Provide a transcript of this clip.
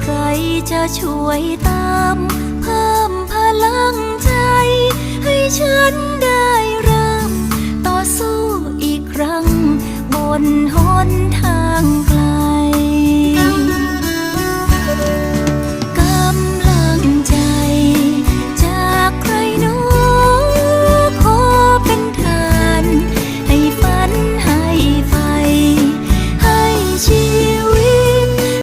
ใครจะช่วยตาม เพิ่มพลังใจ ให้ฉันได้เริ่ม ต่อสู้อีกครั้ง บนหนทาง